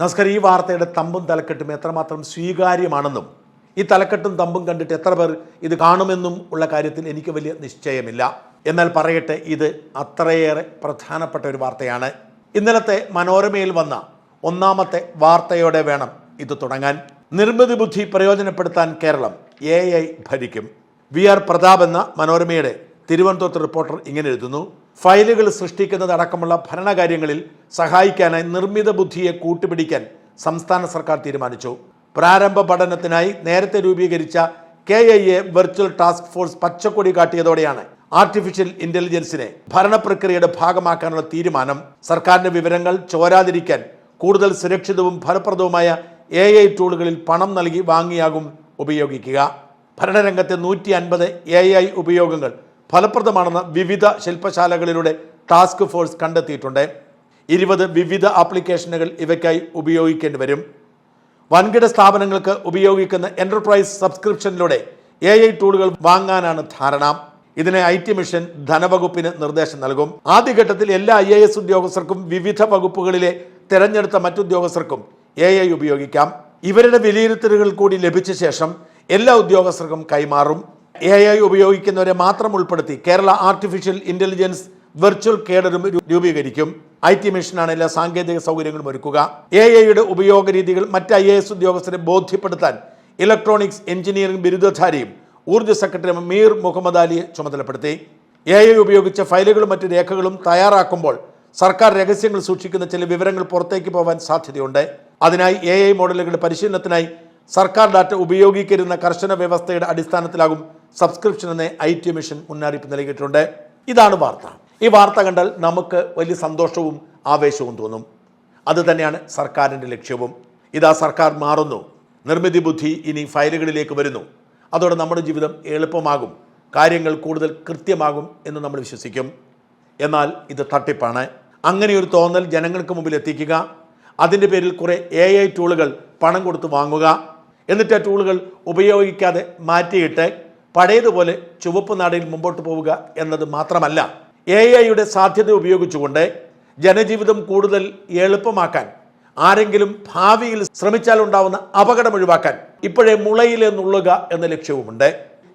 നമസ്കാരം ഈ വാർത്തയുടെ തമ്പും തലക്കെട്ടും എത്രമാത്രം സ്വീകാര്യമാണെന്നും ഈ തലക്കെട്ടും തമ്പും കണ്ടിട്ട് എത്ര പേർ ഇത് കാണുമെന്നും ഉള്ള കാര്യത്തിൽ എനിക്ക് വലിയ നിശ്ചയമില്ല. എന്നാൽ പറയട്ടെ ഇത് അത്രയേറെ പ്രധാനപ്പെട്ട ഒരു വാർത്തയാണ്. ഇന്നലത്തെ മനോരമയിൽ വന്ന ഒന്നാമത്തെ വാർത്തയോടെ വേണം ഇത് തുടങ്ങാൻ. നിർമ്മിതി ബുദ്ധി പ്രയോജനപ്പെടുത്താൻ കേരളം എ ഐ ഭരിക്കും. വി ആർ പ്രതാപ് എന്ന മനോരമയുടെ തിരുവനന്തപുരത്ത് റിപ്പോർട്ടർ ഇങ്ങനെ എഴുതുന്നു. ഫയലുകൾ സൃഷ്ടിക്കുന്നതടക്കമുള്ള ഭരണകാര്യങ്ങളിൽ സഹായിക്കാനായി നിർമ്മിത ബുദ്ധിയെ കൂട്ടുപിടിക്കാൻ സംസ്ഥാന സർക്കാർ തീരുമാനിച്ചു. പ്രാരംഭ പഠനത്തിനായി നേരത്തെ രൂപീകരിച്ച K I A virtual task force പച്ചക്കൊടി കാട്ടിയതോടെയാണ് ആർട്ടിഫിഷ്യൽ ഇന്റലിജൻസിനെ ഭരണപ്രക്രിയയുടെ ഭാഗമാക്കാനുള്ള തീരുമാനം. സർക്കാരിന്റെ വിവരങ്ങൾ ചോരാതിരിക്കാൻ കൂടുതൽ സുരക്ഷിതവും ഫലപ്രദവുമായ എ ഐ ടൂളുകളിൽ പണം നൽകി വാങ്ങിയാകും ഉപയോഗിക്കുക. ഭരണരംഗത്തെ നൂറ്റി അൻപത് എ ഐ ഉപയോഗങ്ങൾ ഫലപ്രദമാണെന്ന് വിവിധ ശില്പശാലകളിലൂടെ ടാസ്ക് ഫോഴ്സ് കണ്ടെത്തിയിട്ടുണ്ട്. ഇരുപത് വിവിധ ആപ്ലിക്കേഷനുകൾ ഇവയ്ക്കായി ഉപയോഗിക്കേണ്ടി വരും. വൻകിട സ്ഥാപനങ്ങൾക്ക് ഉപയോഗിക്കുന്ന എന്റർപ്രൈസ് സബ്സ്ക്രിപ്ഷനിലൂടെ എ ഐ ടൂളുകൾ വാങ്ങാനാണ് ധാരണ. ഇതിനെ ഐ ടി മിഷൻ ധനവകുപ്പിന് നിർദ്ദേശം നൽകും. ആദ്യഘട്ടത്തിൽ എല്ലാ ഐ എ എസ് ഉദ്യോഗസ്ഥർക്കും വിവിധ വകുപ്പുകളിലെ തെരഞ്ഞെടുത്ത മറ്റുദ്യോഗസ്ഥർക്കും എ ഐ ഉപയോഗിക്കാം. ഇവരുടെ വിലയിരുത്തലുകൾ കൂടി ലഭിച്ച ശേഷം എല്ലാ ഉദ്യോഗസ്ഥർക്കും കൈമാറും. എ ഐ ഉപയോഗിക്കുന്നവരെ മാത്രം ഉൾപ്പെടുത്തി കേരള ആർട്ടിഫിഷ്യൽ ഇന്റലിജൻസ് വെർച്വൽ കേഡറും രൂപീകരിക്കും. ഐ ടി മിഷനാണ് എല്ലാ സാങ്കേതിക സൗകര്യങ്ങളും ഒരുക്കുക. എ ഐയുടെ ഉപയോഗ രീതികൾ മറ്റ് ഐ എ എസ് ഉദ്യോഗസ്ഥരെ ബോധ്യപ്പെടുത്താൻ ഇലക്ട്രോണിക്സ് എഞ്ചിനീയറിംഗ് ബിരുദധാരിയും ഊർജ സെക്രട്ടറി മീർ മുഹമ്മദ് അലിയെ ചുമതലപ്പെടുത്തി. എ ഐ ഉപയോഗിച്ച ഫയലുകളും മറ്റ് രേഖകളും തയ്യാറാക്കുമ്പോൾ സർക്കാർ രഹസ്യങ്ങൾ സൂക്ഷിക്കുന്ന ചില വിവരങ്ങൾ പുറത്തേക്ക് പോകാൻ സാധ്യതയുണ്ട്. അതിനായി എ ഐ മോഡലുകളുടെ പരിശീലനത്തിനായി സർക്കാർ ഡാറ്റ ഉപയോഗിക്കരുന്ന കർശന വ്യവസ്ഥയുടെ അടിസ്ഥാനത്തിലാകും സബ്സ്ക്രിപ്ഷൻ എന്ന് ഐ ടി മിഷൻ മുന്നറിയിപ്പ് നൽകിയിട്ടുണ്ട്. ഇതാണ് വാർത്ത. ഈ വാർത്ത കണ്ടാൽ നമുക്ക് വലിയ സന്തോഷവും ആവേശവും തോന്നും. അത് തന്നെയാണ് സർക്കാരിന്റെ ലക്ഷ്യവും. ഇതാ സർക്കാർ മാറുന്നു. നിർമ്മിതി ബുദ്ധി ഇനി ഫയലുകളിലേക്ക് വരുന്നു. അതോടെ നമ്മുടെ ജീവിതം എളുപ്പമാകും. കാര്യങ്ങൾ കൂടുതൽ കൃത്യമാകും എന്ന് നമ്മൾ വിശ്വസിക്കും. എന്നാൽ ഇത് തട്ടിപ്പാണ്. അങ്ങനെ ഒരു തോന്നൽ ജനങ്ങൾക്ക് മുമ്പിൽ എത്തിക്കുക. അതിന്റെ പേരിൽ കുറേ എ ഐ ടൂളുകൾ പണം കൊടുത്ത് വാങ്ങുക. എന്നിട്ട് ആ ടൂളുകൾ ഉപയോഗിക്കാതെ മാറ്റിയിട്ട് പഴയതുപോലെ ചുവപ്പ് നാടയിൽ മുമ്പോട്ട് പോവുക എന്നത് മാത്രമല്ല എ ഐയുടെ സാധ്യത ഉപയോഗിച്ചുകൊണ്ട് ജനജീവിതം കൂടുതൽ എളുപ്പമാക്കാൻ ആരെങ്കിലും ഭാവിയിൽ ശ്രമിച്ചാൽ ഉണ്ടാവുന്ന അപകടം ഒഴിവാക്കാൻ ഇപ്പോഴേ മുളയിലെ നുള്ളുക എന്ന ലക്ഷ്യവുമുണ്ട്.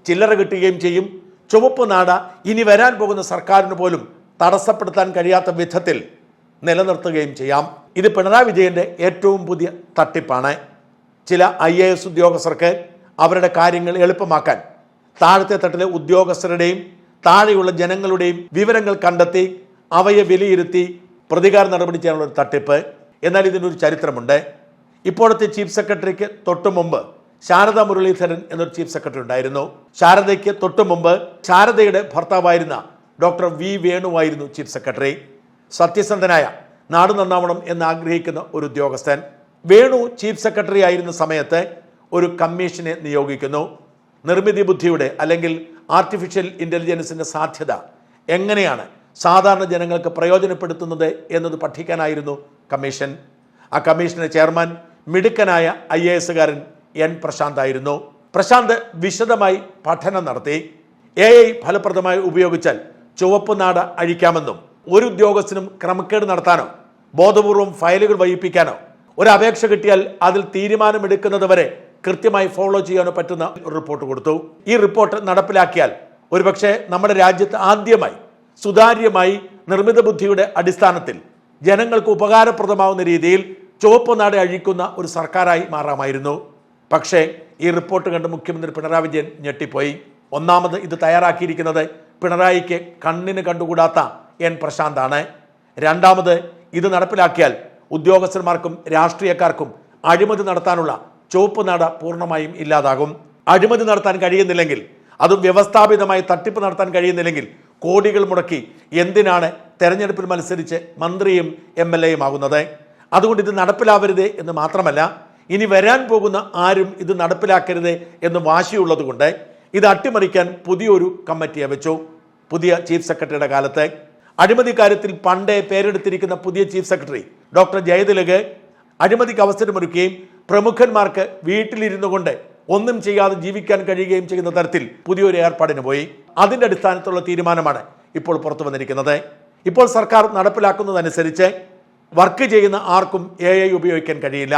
ചില്ലറ കിട്ടുകയും ചെയ്യും. ചുവപ്പ് നാട ഇനി വരാൻ പോകുന്ന സർക്കാരിന് പോലും തടസ്സപ്പെടുത്താൻ കഴിയാത്ത വിധത്തിൽ നിലനിർത്തുകയും ചെയ്യാം. ഇത് പിണറായി വിജയന്റെ ഏറ്റവും പുതിയ തട്ടിപ്പാണ്. ചില ഐ ഉദ്യോഗസ്ഥർക്ക് അവരുടെ കാര്യങ്ങൾ എളുപ്പമാക്കാൻ താഴത്തെ തട്ടിലെ ഉദ്യോഗസ്ഥരുടെയും താഴെയുള്ള ജനങ്ങളുടെയും വിവരങ്ങൾ കണ്ടെത്തി അവയെ വിലയിരുത്തി പ്രതികാര നടപടി ചെയ്യാനുള്ള ഒരു തട്ടിപ്പ്. എന്നാൽ ഇതിനൊരു ചരിത്രമുണ്ട്. ഇപ്പോഴത്തെ ചീഫ് സെക്രട്ടറിക്ക് തൊട്ടു മുമ്പ് ശാരദ മുരളീധരൻ എന്നൊരു ചീഫ് സെക്രട്ടറി ഉണ്ടായിരുന്നു. ശാരദയ്ക്ക് തൊട്ടു മുമ്പ് ശാരദയുടെ ഭർത്താവായിരുന്ന ഡോക്ടർ വി വേണുവായിരുന്നു ചീഫ് സെക്രട്ടറി. സത്യസന്ധനായ നാട് നന്നാവണം എന്ന് ആഗ്രഹിക്കുന്ന ഒരു ഉദ്യോഗസ്ഥൻ. വേണു ചീഫ് സെക്രട്ടറി ആയിരുന്ന സമയത്ത് ഒരു കമ്മീഷനെ നിയോഗിക്കുന്നു. നിർമ്മിതി ബുദ്ധിയുടെ അല്ലെങ്കിൽ ആർട്ടിഫിഷ്യൽ ഇന്റലിജൻസിന്റെ സാധ്യത എങ്ങനെയാണ് സാധാരണ ജനങ്ങൾക്ക് പ്രയോജനപ്പെടുത്തുന്നത് എന്നത് പഠിക്കാനായിരുന്നു കമ്മീഷൻ. ആ കമ്മീഷന്റെ ചെയർമാൻ മിടുക്കനായ ഐ എ എസുകാരൻ എൻ പ്രശാന്ത് ആയിരുന്നു. പ്രശാന്ത് വിശദമായി പഠനം നടത്തി. എ ഐ ഫലപ്രദമായി ഉപയോഗിച്ചാൽ ചുവപ്പ് നാട അഴിക്കാമെന്നും ഒരു ഉദ്യോഗസ്ഥനും ക്രമക്കേട് നടത്താനോ ബോധപൂർവം ഫയലുകൾ വഹിപ്പിക്കാനോ ഒരു അപേക്ഷ കിട്ടിയാൽ അതിൽ തീരുമാനമെടുക്കുന്നത് വരെ കൃത്യമായി ഫോളോ ചെയ്യാനോ പറ്റുന്ന റിപ്പോർട്ട് കൊടുത്തു. ഈ റിപ്പോർട്ട് നടപ്പിലാക്കിയാൽ ഒരുപക്ഷെ നമ്മുടെ രാജ്യത്ത് ആദ്യമായി സുതാര്യമായി നിർമ്മിത ബുദ്ധിയുടെ അടിസ്ഥാനത്തിൽ ജനങ്ങൾക്ക് ഉപകാരപ്രദമാവുന്ന രീതിയിൽ ചുവപ്പ് നാട് അഴിക്കുന്ന ഒരു സർക്കാരായി മാറാമായിരുന്നു. പക്ഷേ ഈ റിപ്പോർട്ട് കണ്ട് മുഖ്യമന്ത്രി പിണറായി വിജയൻ ഞെട്ടിപ്പോയി. ഒന്നാമത് ഇത് തയ്യാറാക്കിയിരിക്കുന്നത് പിണറായിക്ക് കണ്ണിന് കണ്ടുകൂടാത്ത എൻ പ്രശാന്താണ്. രണ്ടാമത് ഇത് നടപ്പിലാക്കിയാൽ ഉദ്യോഗസ്ഥന്മാർക്കും രാഷ്ട്രീയക്കാർക്കും അഴിമതി നടത്താനുള്ള ചുവപ്പ് നട പൂർണമായും ഇല്ലാതാകും. അഴിമതി നടത്താൻ കഴിയുന്നില്ലെങ്കിൽ അതും വ്യവസ്ഥാപിതമായി തട്ടിപ്പ് നടത്താൻ കഴിയുന്നില്ലെങ്കിൽ കോടികൾ മുടക്കി എന്തിനാണ് തെരഞ്ഞെടുപ്പിൽ മത്സരിച്ച് മന്ത്രിയും എം എൽ എയും ആകുന്നത്? അതുകൊണ്ട് ഇത് നടപ്പിലാവരുത് എന്ന് മാത്രമല്ല ഇനി വരാൻ പോകുന്ന ആരും ഇത് നടപ്പിലാക്കരുത് എന്ന് വാശിയുള്ളതുകൊണ്ട് ഇത് അട്ടിമറിക്കാൻ പുതിയൊരു കമ്മിറ്റിയെ വെച്ചു. പുതിയ ചീഫ് സെക്രട്ടറിയുടെ കാലത്ത്. അഴിമതി കാര്യത്തിൽ പണ്ടേ പേരെടുത്തിരിക്കുന്ന പുതിയ ചീഫ് സെക്രട്ടറി ഡോക്ടർ ജയതിലക് അഴിമതിക്ക് അവസരമൊരുക്കുകയും പ്രമുഖന്മാർക്ക് വീട്ടിലിരുന്നു കൊണ്ട് ഒന്നും ചെയ്യാതെ ജീവിക്കാൻ കഴിയുകയും ചെയ്യുന്ന തരത്തിൽ പുതിയൊരു ഏർപ്പാടിന് പോയി. അതിന്റെ അടിസ്ഥാനത്തുള്ള തീരുമാനമാണ് ഇപ്പോൾ പുറത്തു വന്നിരിക്കുന്നത്. ഇപ്പോൾ സർക്കാർ നടപ്പിലാക്കുന്നതനുസരിച്ച് വർക്ക് ചെയ്യുന്ന ആർക്കും എ ഐ ഉപയോഗിക്കാൻ കഴിയില്ല.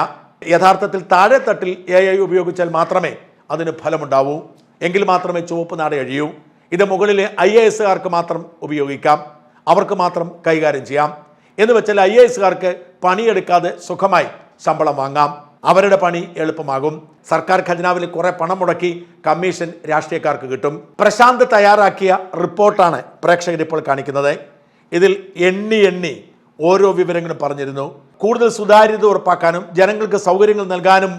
യഥാർത്ഥത്തിൽ താഴെ തട്ടിൽ എ ഐ ഉപയോഗിച്ചാൽ മാത്രമേ അതിന് ഫലമുണ്ടാവൂ. എങ്കിൽ മാത്രമേ ചുവപ്പ് നാട് അഴിയൂ ഇത് മുകളിലെ ഐ എ എസുകാർക്ക് മാത്രം ഉപയോഗിക്കാം. അവർക്ക് മാത്രം കൈകാര്യം ചെയ്യാം. എന്ന് വെച്ചാൽ ഐ എ എസുകാർക്ക് പണിയെടുക്കാതെ സുഖമായി ശമ്പളം വാങ്ങാം. അവരുടെ പണി എളുപ്പമാകും. സർക്കാർ ഖജനാവിൽ കുറെ പണം മുടക്കി കമ്മീഷൻ രാഷ്ട്രീയക്കാർക്ക് കിട്ടും. പ്രശാന്ത് തയ്യാറാക്കിയ റിപ്പോർട്ടാണ് പ്രേക്ഷകർ ഇപ്പോൾ കാണിക്കുന്നത്. ഇതിൽ എണ്ണി എണ്ണി ഓരോ വിവരങ്ങളും പറഞ്ഞിരുന്നു. കൂടുതൽ സുതാര്യത ഉറപ്പാക്കാനും ജനങ്ങൾക്ക് സൗകര്യങ്ങൾ നൽകാനും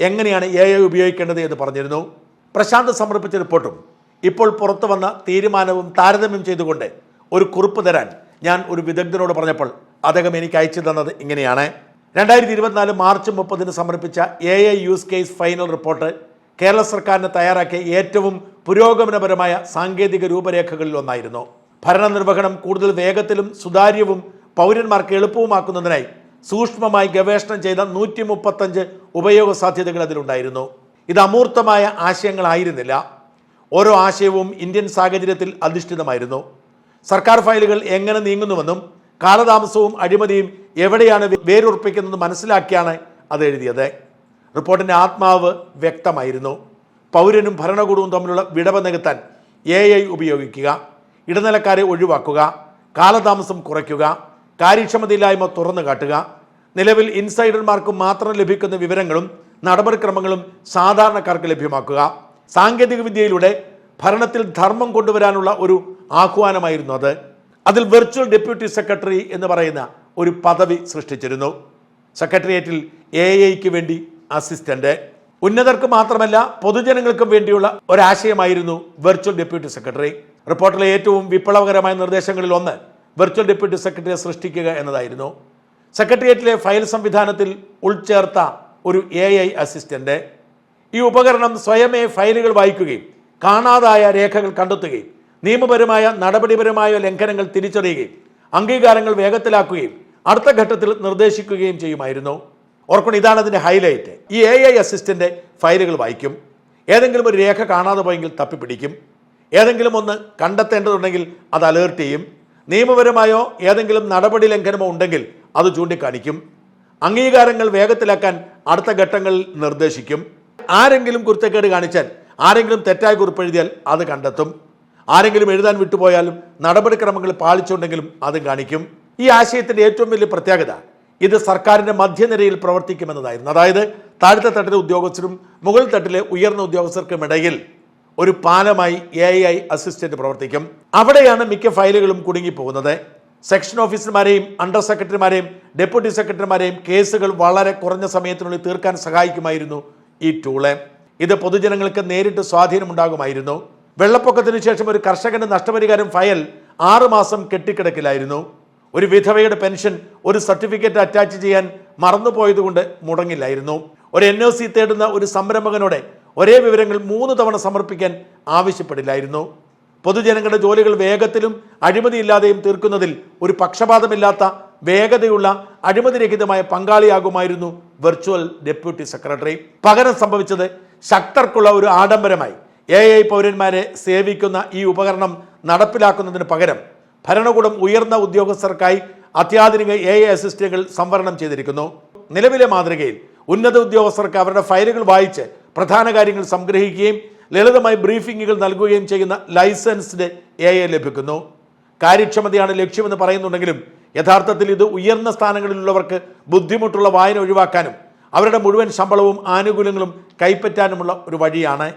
എങ്ങനെയാണ് എ ഐ ഉപയോഗിക്കേണ്ടത് എന്ന് പറഞ്ഞിരുന്നു. പ്രശാന്ത് സമർപ്പിച്ച റിപ്പോർട്ടും ഇപ്പോൾ പുറത്തു വന്ന തീരുമാനവും താരതമ്യം ചെയ്തുകൊണ്ട് ഒരു കുറിപ്പ് തരാൻ ഞാൻ ഒരു വിദഗ്ധനോട് പറഞ്ഞപ്പോൾ അദ്ദേഹം എനിക്ക് അയച്ചു തന്നത് ഇങ്ങനെയാണ്. രണ്ടായിരത്തി ഇരുപത്തിനാല് മാർച്ച് മുപ്പതിന് സമർപ്പിച്ച A I use case final report Kerala സർക്കാരിന് തയ്യാറാക്കിയ ഏറ്റവും പുരോഗമനപരമായ സാങ്കേതിക രൂപരേഖകളിൽ ഒന്നായിരുന്നു. ഭരണ നിർവഹണം കൂടുതൽ വേഗത്തിലും സുതാര്യവും പൗരന്മാർക്ക് എളുപ്പവുമാക്കുന്നതിനായി സൂക്ഷ്മമായി ഗവേഷണം ചെയ്ത നൂറ്റി മുപ്പത്തഞ്ച് ഉപയോഗ സാധ്യതകൾ അതിലുണ്ടായിരുന്നു. ഇത് അമൂർത്തമായ ആശയങ്ങളായിരുന്നില്ല. ഓരോ ആശയവും ഇന്ത്യൻ സാഹചര്യത്തിൽ അധിഷ്ഠിതമായിരുന്നു. സർക്കാർ ഫയലുകൾ എങ്ങനെ നീങ്ങുന്നുവെന്നും കാലതാമസവും അഴിമതിയും എവിടെയാണ് വേരുറപ്പിക്കുന്നത് മനസ്സിലാക്കിയാണ് അത് എഴുതിയത്. റിപ്പോർട്ടിന്റെ ആത്മാവ് വ്യക്തമായിരുന്നു. പൗരനും ഭരണകൂടവും തമ്മിലുള്ള വിടവ് നികത്താൻ എ ഐ ഉപയോഗിക്കുക ഇടനിലക്കാരെ ഒഴിവാക്കുക കാലതാമസം കുറയ്ക്കുക കാര്യക്ഷമതയില്ലായ്മ തുറന്നു കാട്ടുക നിലവിൽ ഇൻസൈഡർമാർക്ക് മാത്രം ലഭിക്കുന്ന വിവരങ്ങളും നടപടിക്രമങ്ങളും സാധാരണക്കാർക്ക് ലഭ്യമാക്കുക സാങ്കേതികവിദ്യയിലൂടെ ഭരണത്തിൽ ധർമ്മം കൊണ്ടുവരാനുള്ള ഒരു ആഹ്വാനമായിരുന്നു അത്. അതിൽ വെർച്വൽ ഡെപ്യൂട്ടി സെക്രട്ടറി എന്ന് പറയുന്ന ഒരു പദവി സൃഷ്ടിച്ചിരുന്നു. സെക്രട്ടേറിയറ്റിൽ എ ഐക്ക് വേണ്ടി അസിസ്റ്റന്റ് ഉന്നതർക്ക് മാത്രമല്ല പൊതുജനങ്ങൾക്കും വേണ്ടിയുള്ള ഒരാശയമായിരുന്നു വെർച്വൽ ഡെപ്യൂട്ടി സെക്രട്ടറി റിപ്പോർട്ടിലെ ഏറ്റവും വിപ്ലവകരമായ നിർദ്ദേശങ്ങളിൽ ഒന്ന് വെർച്വൽ ഡെപ്യൂട്ടി സെക്രട്ടറിയെ സൃഷ്ടിക്കുക എന്നതായിരുന്നു. സെക്രട്ടേറിയറ്റിലെ ഫയൽ സംവിധാനത്തിൽ ഉൾച്ചേർത്ത ഒരു എ ഐ അസിസ്റ്റന്റ് ഈ ഉപകരണം സ്വയമേ ഫയലുകൾ വായിക്കുകയും കാണാതായ രേഖകൾ കണ്ടെത്തുകയും നിയമപരമായ നടപടിപരമായ ലംഘനങ്ങൾ തിരിച്ചറിയുകയും അംഗീകാരങ്ങൾ വേഗത്തിലാക്കുകയും അടുത്ത ഘട്ടത്തിൽ നിർദ്ദേശിക്കുകയും ചെയ്യുമായിരുന്നു. ഓർക്കണം ഇതാണ് അതിന്റെ ഹൈലൈറ്റ് ഈ എ ഐ അസിസ്റ്റന്റ് ഫയലുകൾ വായിക്കും. ഏതെങ്കിലും ഒരു രേഖ കാണാതെ പോയെങ്കിൽ തപ്പിപ്പിടിക്കും. ഏതെങ്കിലും ഒന്ന് കണ്ടെത്തേണ്ടതുണ്ടെങ്കിൽ അത് അലേർട്ട് ചെയ്യും. നിയമപരമായോ ഏതെങ്കിലും നടപടി ലംഘനമോ ഉണ്ടെങ്കിൽ അത് ചൂണ്ടിക്കാണിക്കും. അംഗീകാരങ്ങൾ വേഗത്തിലാക്കാൻ അടുത്ത ഘട്ടങ്ങളിൽ നിർദ്ദേശിക്കും. ആരെങ്കിലും കുരുത്തക്കേട് കാണിച്ചാൽ ആരെങ്കിലും തെറ്റായ കുറിപ്പ് എഴുതിയാൽ അത് കണ്ടെത്തും. ആരെങ്കിലും എഴുതാൻ വിട്ടുപോയാലും നടപടിക്രമങ്ങൾ പാലിച്ചുണ്ടെങ്കിലും അതും കാണിക്കും. ഈ ആശയത്തിന്റെ ഏറ്റവും വലിയ പ്രത്യേകത ഇത് സർക്കാരിന്റെ മധ്യനിരയിൽ പ്രവർത്തിക്കുമെന്നതായിരുന്നു. അതായത് താഴ്ത്ത തട്ടിലെ ഉദ്യോഗസ്ഥരും മുകൾ തട്ടിലെ ഉയർന്ന ഉദ്യോഗസ്ഥർക്കും ഇടയിൽ ഒരു പാലമായി എ ഐ അസിസ്റ്റന്റ് പ്രവർത്തിക്കും. അവിടെയാണ് മിക്ക ഫയലുകളും കുടുങ്ങിപ്പോകുന്നത്. സെക്ഷൻ ഓഫീസർമാരെയും അണ്ടർ സെക്രട്ടറിമാരെയും ഡെപ്യൂട്ടി സെക്രട്ടറിമാരെയും കേസുകൾ വളരെ കുറഞ്ഞ സമയത്തിനുള്ളിൽ തീർക്കാൻ സഹായിക്കുമായിരുന്നു ഈ ടൂൾ ഇത് പൊതുജനങ്ങൾക്ക് നേരിട്ട് സ്വാധീനമുണ്ടാകുമായിരുന്നു. വെള്ളപ്പൊക്കത്തിന് ശേഷം ഒരു കർഷകന്റെ നഷ്ടപരിഹാരം ഫയൽ ആറു മാസം കെട്ടിക്കിടക്കിലായിരുന്നു. ഒരു വിധവയുടെ പെൻഷൻ ഒരു സർട്ടിഫിക്കറ്റ് അറ്റാച്ച് ചെയ്യാൻ മറന്നുപോയതുകൊണ്ട് മുടങ്ങില്ലായിരുന്നു. ഒരു എൻ ഒ സി തേടുന്ന ഒരു സംരംഭകനോടെ ഒരേ വിവരങ്ങൾ മൂന്ന് തവണ സമർപ്പിക്കാൻ ആവശ്യപ്പെടില്ലായിരുന്നു. പൊതുജനങ്ങളുടെ ജോലികൾ വേഗത്തിലും അഴിമതിയില്ലാതെയും തീർക്കുന്നതിൽ ഒരു പക്ഷപാതമില്ലാത്ത വേഗതയുള്ള അഴിമതിരഹിതമായ പങ്കാളിയാകുമായിരുന്നു വെർച്വൽ ഡെപ്യൂട്ടി സെക്രട്ടറി പകരം സംഭവിച്ചത് ശക്തർക്കുള്ള ഒരു ആഡംബരമായി. എ ഐ പൗരന്മാരെ സേവിക്കുന്ന ഈ ഉപകരണം നടപ്പിലാക്കുന്നതിന് പകരം ഭരണകൂടം ഉയർന്ന ഉദ്യോഗസ്ഥർക്കായി അത്യാധുനിക എ ഐ അസിസ്റ്റുകൾ സംവരണം ചെയ്തിരിക്കുന്നു. നിലവിലെ മാതൃകയിൽ ഉന്നത ഉദ്യോഗസ്ഥർക്ക് അവരുടെ ഫയലുകൾ വായിച്ച് പ്രധാന കാര്യങ്ങൾ സംഗ്രഹിക്കുകയും ലളിതമായി ബ്രീഫിങ്ങുകൾ നൽകുകയും ചെയ്യുന്ന ലൈസൻസ്ഡ് എ ഐ ലഭിക്കുന്നു. കാര്യക്ഷമതയാണ് ലക്ഷ്യമെന്ന് പറയുന്നുണ്ടെങ്കിലും യഥാർത്ഥത്തിൽ ഇത് ഉയർന്ന സ്ഥാനങ്ങളിലുള്ളവർക്ക് ബുദ്ധിമുട്ടുള്ള വായന ഒഴിവാക്കാനും അവരുടെ മുഴുവൻ ശമ്പളവും ആനുകൂല്യങ്ങളും കൈപ്പറ്റാനുമുള്ള ഒരു വഴിയാണ്.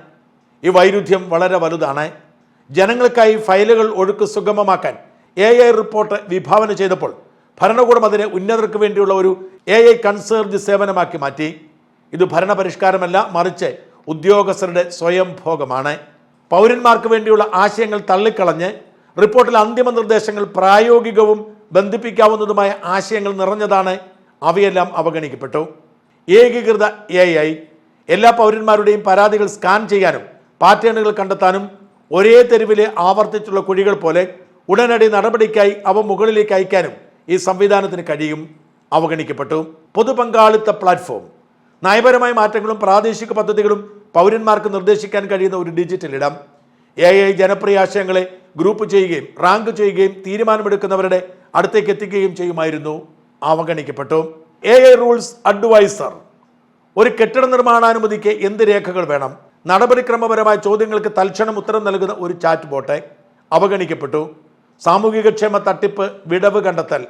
ഈ വൈരുദ്ധ്യം വളരെ വലുതാണ്. ജനങ്ങൾക്കായി ഫയലുകൾ ഒഴുക്ക് സുഗമമാക്കാൻ എ ഐ റിപ്പോർട്ട് വിഭാവന ചെയ്തപ്പോൾ ഭരണകൂടം അതിനെ ഉന്നതർക്ക് വേണ്ടിയുള്ള ഒരു എ ഐ കൺസേർജ് സേവനമാക്കി മാറ്റി. ഇത് ഭരണപരിഷ്കാരമല്ല മറിച്ച് ഉദ്യോഗസ്ഥരുടെ സ്വയം ഭോഗമാണ്. പൗരന്മാർക്ക് വേണ്ടിയുള്ള ആശയങ്ങൾ തള്ളിക്കളഞ്ഞ് റിപ്പോർട്ടിലെ അന്തിമ നിർദ്ദേശങ്ങൾ പ്രായോഗികവും ബന്ധിപ്പിക്കാവുന്നതുമായ ആശയങ്ങൾ നിറഞ്ഞതാണ്. അവയെല്ലാം അവഗണിക്കപ്പെട്ടു. ഏകീകൃത എ എല്ലാ പൗരന്മാരുടെയും പരാതികൾ സ്കാൻ ചെയ്യാനും പാറ്റേണുകൾ കണ്ടെത്താനും ഒരേ തെരുവിലെ ആവർത്തിച്ചുള്ള കുഴികൾ പോലെ ഉടനടി നടപടിക്കായി അവ മുകളിലേക്ക് അയക്കാനും ഈ സംവിധാനത്തിന് കഴിയും അവഗണിക്കപ്പെട്ടു. പൊതുപങ്കാളിത്ത പ്ലാറ്റ്ഫോം. നയപരമായ മാറ്റങ്ങളും പ്രാദേശിക പദ്ധതികളും പൗരന്മാർക്ക് നിർദ്ദേശിക്കാൻ കഴിയുന്ന ഒരു ഡിജിറ്റൽ ഇടം. എ ഐ ജനപ്രിയ ആശയങ്ങളെ ഗ്രൂപ്പ് ചെയ്യുകയും റാങ്ക് ചെയ്യുകയും തീരുമാനമെടുക്കുന്നവരുടെ അടുത്തേക്ക് എത്തിക്കുകയും ചെയ്യുമായിരുന്നു അവഗണിക്കപ്പെട്ടു. A I rules advisor. ഒരു കെട്ടിട നിർമ്മാണാനുമതിക്ക് എന്ത് രേഖകൾ വേണം? നടപടിക്രമപരമായ ചോദ്യങ്ങൾക്ക് തൽക്ഷണം ഉത്തരം നൽകുന്ന ഒരു ചാറ്റ് ബോട്ടെ അവഗണിക്കപ്പെട്ടു. സാമൂഹികക്ഷേമ തട്ടിപ്പ് വിടവ് കണ്ടെത്തൽ.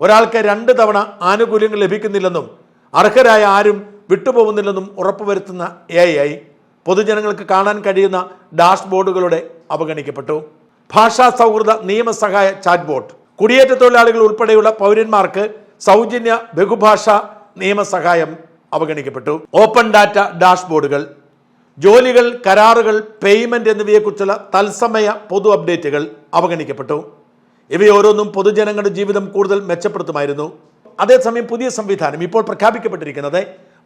ഒരാൾക്ക് രണ്ട് തവണ ആനുകൂല്യങ്ങൾ ലഭിക്കുന്നില്ലെന്നും അർഹരായ ആരും വിട്ടുപോകുന്നില്ലെന്നും ഉറപ്പുവരുത്തുന്ന എ ഐ പൊതുജനങ്ങൾക്ക് കാണാൻ കഴിയുന്ന ഡാഷ്ബോർഡുകളുടെ അവഗണിക്കപ്പെട്ടു. ഭാഷാ സൗഹൃദ നിയമസഹായ ചാറ്റ് ബോട്ട് കുടിയേറ്റ തൊഴിലാളികൾ ഉൾപ്പെടെയുള്ള പൗരന്മാർക്ക് സൗജന്യ ബഹുഭാഷാ നിയമസഹായം അവഗണിക്കപ്പെട്ടു. ഓപ്പൺ ഡാറ്റ ഡാഷ്ബോർഡുകൾ ജോലികൾ കരാറുകൾ പേയ്മെന്റ് എന്നിവയെക്കുറിച്ചുള്ള തത്സമയ പൊതു അപ്ഡേറ്റുകൾ അവഗണിക്കപ്പെട്ടു. ഇവയോരോന്നും പൊതുജനങ്ങളുടെ ജീവിതം കൂടുതൽ മെച്ചപ്പെടുത്തുമായിരുന്നു. അതേസമയം പുതിയ സംവിധാനം ഇപ്പോൾ പ്രഖ്യാപിക്കപ്പെട്ടിരിക്കുന്നത്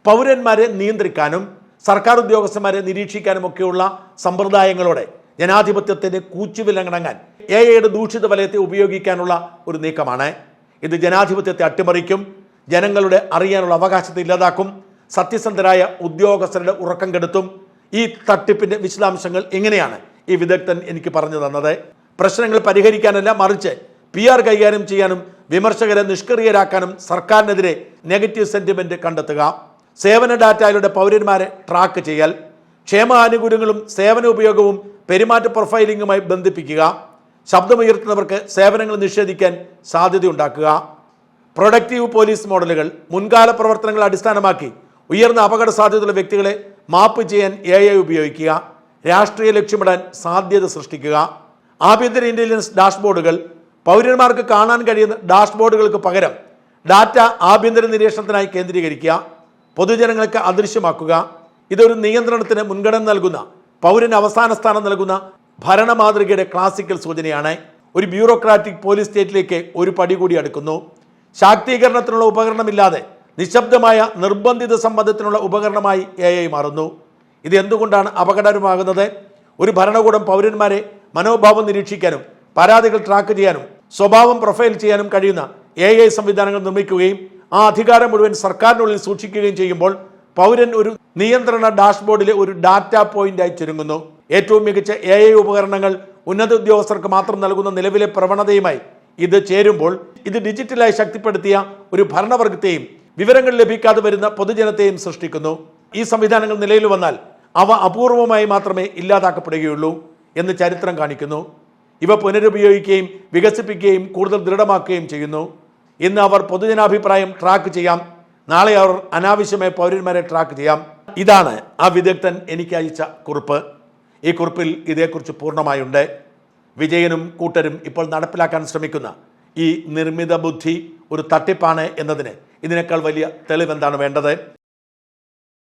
പൗരന്മാരെ നിയന്ത്രിക്കാനും സർക്കാർ ഉദ്യോഗസ്ഥന്മാരെ നിരീക്ഷിക്കാനും ഒക്കെയുള്ള സമ്പ്രദായങ്ങളോടെ ജനാധിപത്യത്തിന്റെ കൂച്ചുവിലങ്ങണങ്ങാൻ എ ഐയുടെ ദൂഷിത വലയത്തെ ഉപയോഗിക്കാനുള്ള ഒരു നീക്കമാണ്. ഇത് ജനാധിപത്യത്തെ അട്ടിമറിക്കും ജനങ്ങളുടെ അറിയാനുള്ള അവകാശത്തെ ഇല്ലാതാക്കും സത്യസന്ധരായ ഉദ്യോഗസ്ഥരുടെ ഉറക്കം കെടുത്തും ഈ തട്ടിപ്പിന്റെ വിശദാംശങ്ങൾ എങ്ങനെയാണ്? ഈ വിദഗ്ധൻ എനിക്ക് പറഞ്ഞു തന്നത്. പ്രശ്നങ്ങൾ പരിഹരിക്കാനല്ല മറിച്ച് പി ആർ കൈകാര്യം ചെയ്യാനും വിമർശകരെ നിഷ്ക്രിയരാക്കാനും സർക്കാരിനെതിരെ നെഗറ്റീവ് സെന്റിമെന്റ് കണ്ടെത്തുക. സേവന ഡാറ്റയിലൂടെ പൗരന്മാരെ ട്രാക്ക് ചെയ്യൽ. ക്ഷേമ ആനുകൂല്യങ്ങളും സേവന ഉപയോഗവും പെരുമാറ്റ പ്രൊഫൈലിംഗുമായി ബന്ധിപ്പിക്കുക. ശബ്ദമുയർത്തുന്നവർക്ക് സേവനങ്ങൾ നിഷേധിക്കാൻ സാധ്യതയുണ്ടാക്കുക. പ്രൊഡക്റ്റീവ് പോലീസ് മോഡലുകൾ മുൻകാല പ്രവർത്തനങ്ങൾ അടിസ്ഥാനമാക്കി ഉയർന്ന അപകട സാധ്യതയുള്ള വ്യക്തികളെ മാപ്പ് ചെയ്യാൻ എ ഐ ഉപയോഗിക്കുക രാഷ്ട്രീയ ലക്ഷ്യമിടാൻ സാധ്യത സൃഷ്ടിക്കുക ആഭ്യന്തര ഇന്റലിജൻസ് ഡാഷ്ബോർഡുകൾ പൗരന്മാർക്ക് കാണാൻ കഴിയുന്ന ഡാഷ്ബോർഡുകൾക്ക് പകരം ഡാറ്റ ആഭ്യന്തര നിരീക്ഷണത്തിനായി കേന്ദ്രീകരിക്കുക പൊതുജനങ്ങൾക്ക് അദൃശ്യമാക്കുക. ഇതൊരു നിയന്ത്രണത്തിന് മുൻഗണന നൽകുന്ന പൗരന് അവസാന സ്ഥാനം നൽകുന്ന ഭരണ മാതൃകയുടെ ക്ലാസിക്കൽ സൂചനയാണ്. ഒരു ബ്യൂറോക്രാറ്റിക് പോലീസ് സ്റ്റേറ്റിലേക്ക് ഒരു പടി കൂടി അടുക്കുന്നു. ശാക്തീകരണത്തിനുള്ള ഉപകരണമില്ലാതെ നിശബ്ദമായ നിർബന്ധിത സംബന്ധത്തിനുള്ള ഉപകരണമായി എ ഐ മാറുന്നു. ഇത് എന്തുകൊണ്ടാണ് അപകടകരമാകുന്നത്? ഒരു ഭരണകൂടം പൗരന്മാരെ മനോഭാവം നിരീക്ഷിക്കാനും പരാതികൾ ട്രാക്ക് ചെയ്യാനും സ്വഭാവം പ്രൊഫൈൽ ചെയ്യാനും കഴിയുന്ന എ ഐ സംവിധാനങ്ങൾ നിർമ്മിക്കുകയും ആ അധികാരം മുഴുവൻ സർക്കാരിനുള്ളിൽ സൂക്ഷിക്കുകയും ചെയ്യുമ്പോൾ പൗരൻ ഒരു നിയന്ത്രണ ഡാഷ്ബോർഡിലെ ഒരു ഡാറ്റ പോയിന്റായി ചുരുങ്ങുന്നു. ഏറ്റവും മികച്ച എ ഐ ഉപകരണങ്ങൾ ഉന്നത ഉദ്യോഗസ്ഥർക്ക് മാത്രം നൽകുന്ന നിലവിലെ പ്രവണതയുമായി ഇത് ചേരുമ്പോൾ ഇത് ഡിജിറ്റലായി ശക്തിപ്പെടുത്തിയ ഒരു ഭരണവർഗത്തെയും വിവരങ്ങൾ ലഭിക്കാതെ വരുന്ന പൊതുജനത്തെയും സൃഷ്ടിക്കുന്നു. ഈ സംവിധാനങ്ങൾ നിലയിൽ വന്നാൽ അവ അപൂർവമായി മാത്രമേ ഇല്ലാതാക്കപ്പെടുകയുള്ളൂ എന്ന് ചരിത്രം കാണിക്കുന്നു. ഇവ പുനരുപയോഗിക്കുകയും വികസിപ്പിക്കുകയും കൂടുതൽ ദൃഢമാക്കുകയും ചെയ്യുന്നു. ഇന്ന് അവർ പൊതുജനാഭിപ്രായം ട്രാക്ക് ചെയ്യാം. നാളെ അവർ അനാവശ്യമായ പൗരന്മാരെ ട്രാക്ക് ചെയ്യാം. ഇതാണ് ആ വിദഗ്ധൻ എനിക്ക് അയച്ച കുറിപ്പ്. ഈ കുറിപ്പിൽ ഇതേക്കുറിച്ച് പൂർണമായുണ്ട്. വിജയനും കൂട്ടരും ഇപ്പോൾ നടപ്പിലാക്കാൻ ശ്രമിക്കുന്ന ഈ നിർമ്മിത ബുദ്ധി ഒരു തട്ടിപ്പാണ് എന്നതിന് ഇതിനേക്കാൾ വലിയ തെളിവ് എന്താണ് വേണ്ടത്?